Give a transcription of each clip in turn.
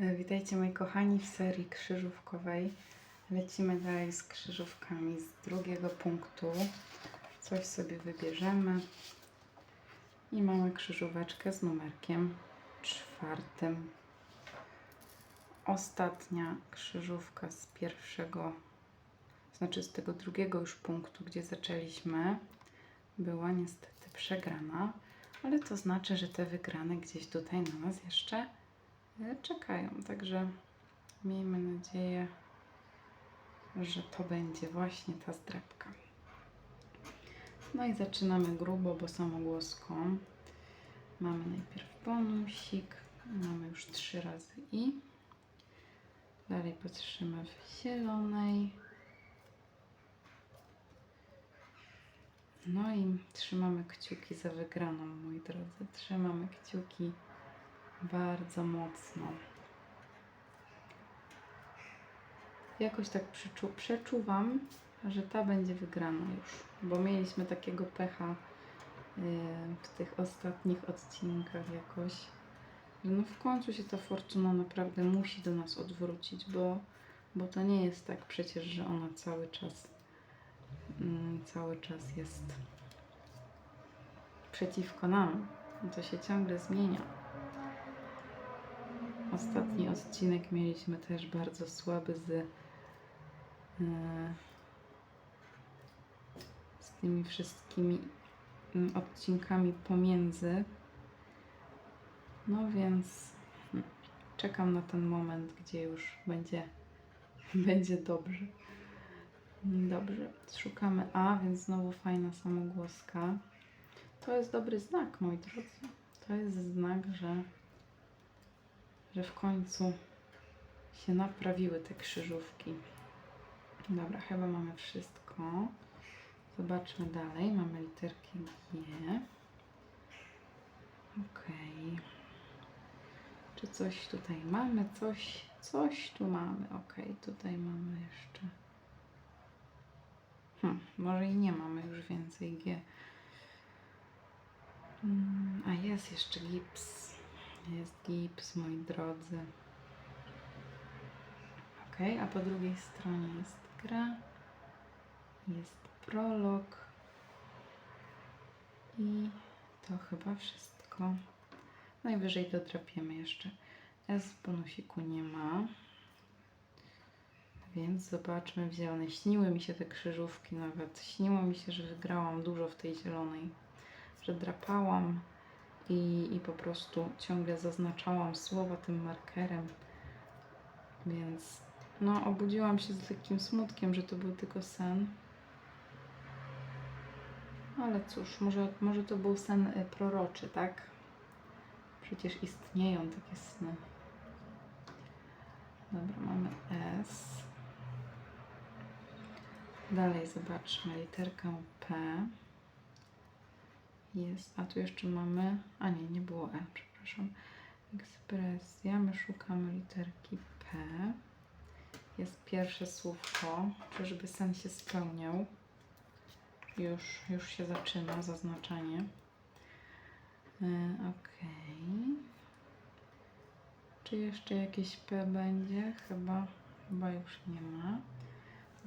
E, Witajcie moi kochani w serii krzyżówkowej. Lecimy dalej z krzyżówkami z drugiego punktu. Coś sobie wybierzemy. I mamy krzyżóweczkę z numerkiem czwartym. Ostatnia krzyżówka z pierwszego, znaczy z tego drugiego już punktu, gdzie zaczęliśmy, była niestety przegrana, ale to znaczy, że te wygrane gdzieś tutaj na nas jeszcze czekają. Także miejmy nadzieję, że to będzie właśnie ta zdrabka. No i zaczynamy grubo, bo samogłoską. Mamy najpierw bonusik, mamy już trzy razy i. Dalej patrzymy w zielonej. No i trzymamy kciuki za wygraną, moi drodzy. Trzymamy kciuki bardzo mocno. Jakoś tak przeczu- przeczuwam, że ta będzie wygrana już, bo mieliśmy takiego pecha yy, w tych ostatnich odcinkach jakoś. No w końcu się ta fortuna naprawdę musi do nas odwrócić, bo, bo to nie jest tak przecież, że ona cały czas mm, cały czas jest przeciwko nam. To się ciągle zmienia. Ostatni odcinek mieliśmy też bardzo słaby z, e, z tymi wszystkimi mm, odcinkami pomiędzy. No więc mm, czekam na ten moment, gdzie już będzie, będzie dobrze. Dobrze, szukamy A, więc znowu fajna samogłoska. To jest dobry znak, moi drodzy. To jest znak, że, że w końcu się naprawiły te krzyżówki. Dobra, chyba mamy wszystko. Zobaczmy dalej. Mamy literkę G. Okej. Czy coś tutaj mamy? Coś, coś tu mamy. Okej, tutaj mamy jeszcze. Hm, może i nie mamy już więcej G. Mm, A jest jeszcze gips. Jest gips, moi drodzy. Ok, a po drugiej stronie jest gra. Jest prolog. I to chyba wszystko. Najwyżej dotrapiemy jeszcze. S bonusiku nie ma. Więc zobaczmy w zielonej. Śniły mi się te krzyżówki nawet. Śniło mi się, że wygrałam dużo w tej zielonej. Że drapałam i, i po prostu ciągle zaznaczałam słowa tym markerem. Więc no, obudziłam się z lekkim smutkiem, że to był tylko sen. Ale cóż, może, może to był sen y, proroczy, tak? Przecież istnieją takie sny. Dobra, mamy S. Dalej zobaczmy literkę P. Jest, a tu jeszcze mamy, a nie, nie było E, przepraszam. Ekspresja, my szukamy literki P. Jest pierwsze słówko, czyżby sen się spełniał. Już, już się zaczyna zaznaczanie. E, Okej. Czy jeszcze jakieś P będzie? Chyba, chyba już nie ma.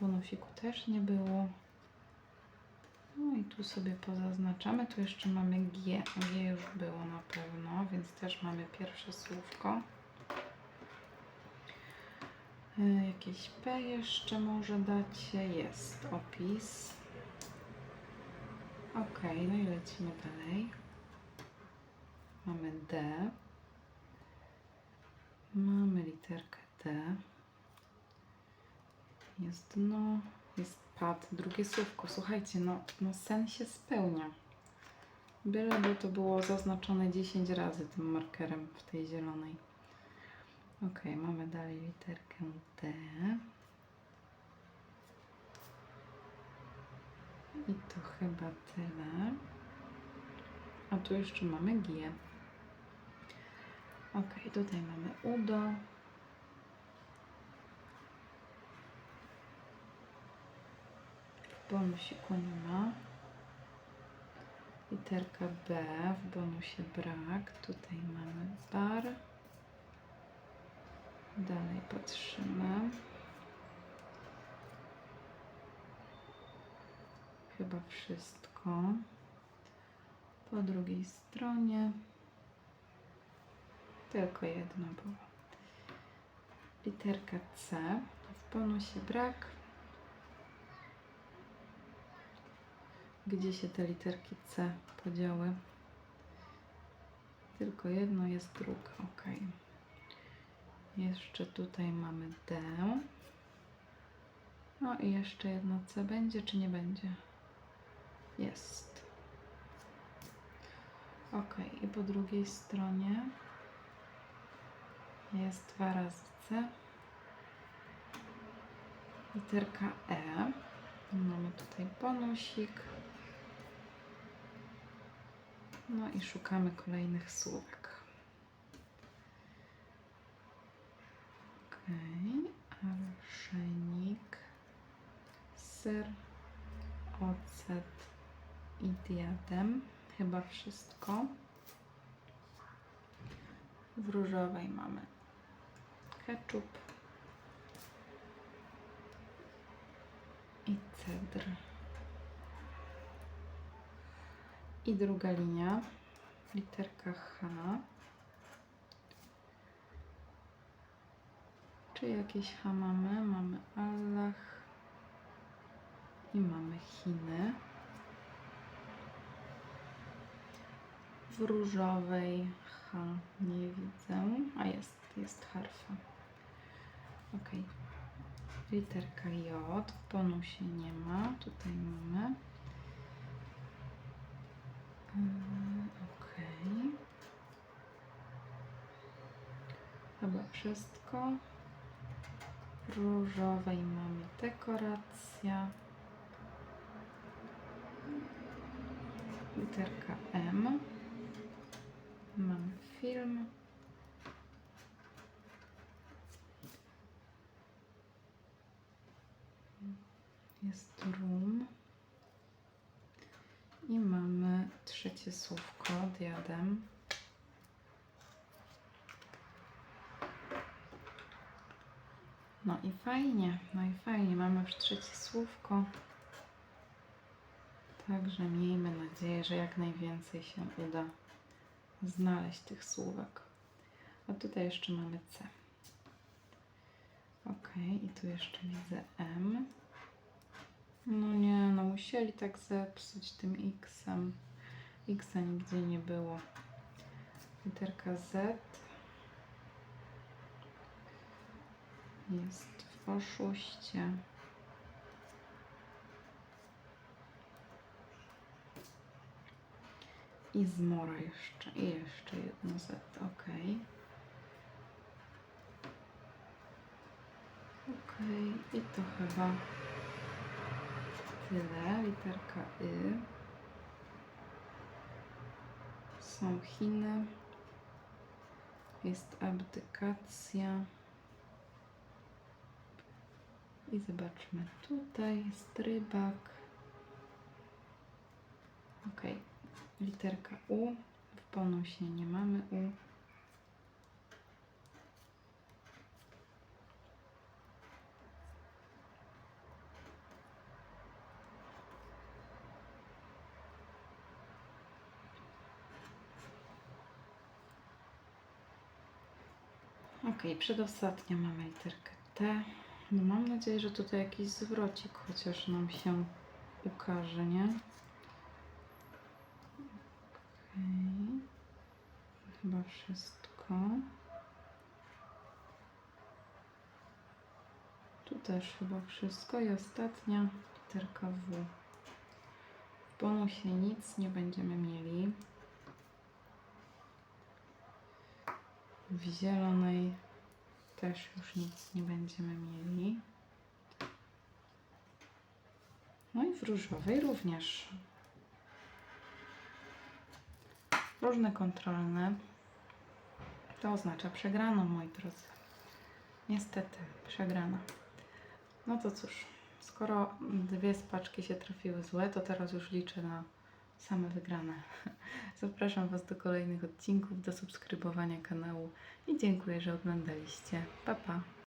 Bonusiku też nie było. No i tu sobie pozaznaczamy. Tu jeszcze mamy G. G już było na pewno, więc też mamy pierwsze słówko. Y, Jakieś P jeszcze może dacie. Jest opis. Ok, no i lecimy dalej. Mamy D. Mamy literkę D. Jest dno, jest pad, drugie słówko. Słuchajcie, no, no sen się spełnia. Byleby to było zaznaczone 10 razy tym markerem w tej zielonej. Ok, mamy dalej literkę D. I to chyba tyle. A tu jeszcze mamy G. Ok, tutaj mamy udo. W bonusiku nie ma. Literka B, w bonusie brak. Tutaj mamy bar. Dalej patrzymy. Chyba wszystko. Po drugiej stronie tylko jedno było. Literka C. W bonusie brak. Gdzie się te literki C podziały? Tylko jedno jest druga. Ok. Jeszcze tutaj mamy D. No i jeszcze jedno C będzie, czy nie będzie? Jest. Ok, i po drugiej stronie jest dwa razy C. Literka E. Mamy tutaj bonusik. No i szukamy kolejnych słówek. Okej, arszenik, ser, ocet i diadem. Chyba wszystko. W różowej mamy ketchup i cedr. I druga linia, literka H. Czy jakieś H mamy? Mamy Allah i mamy Chiny. W różowej H nie widzę, a jest, jest harfa. Ok. Literka J, w bonusie nie ma, tutaj mamy. Mm, Okej. Chyba wszystko. Różowej mamy dekoracja. Literka M. Mamy film. Jest room. I mamy trzecie słówko, diadem. No i fajnie, no i fajnie, mamy już trzecie słówko. Także miejmy nadzieję, że jak najwięcej się uda znaleźć tych słówek. A tutaj jeszcze mamy C. Ok, i tu jeszcze widzę M. No nie, no musieli tak zepsuć tym X-em. X-a nigdzie nie było. Literka Z jest w oszuście. I zmora jeszcze. I jeszcze jedno Z. Ok. Ok. I to chyba tyle. Literka Y. Są Chiny. Jest abdykacja. I zobaczmy tutaj jest rybak. Ok. Literka U. W bonusie nie mamy U. Ok, przedostatnia mamy literkę T. No mam nadzieję, że tutaj jakiś zwrocik chociaż nam się ukaże, nie? Okej. Chyba wszystko. Tu też chyba wszystko. I ostatnia literka W. W bonusie nic nie będziemy mieli. W zielonej też już nic nie będziemy mieli. No i w różowej również. Różne kontrolne. To oznacza przegraną, moi drodzy. Niestety, przegrana. No to cóż, skoro dwie spaczki się trafiły złe, to teraz już liczę na same wygrane. Zapraszam Was do kolejnych odcinków, do subskrybowania kanału i dziękuję, że oglądaliście. Pa, pa!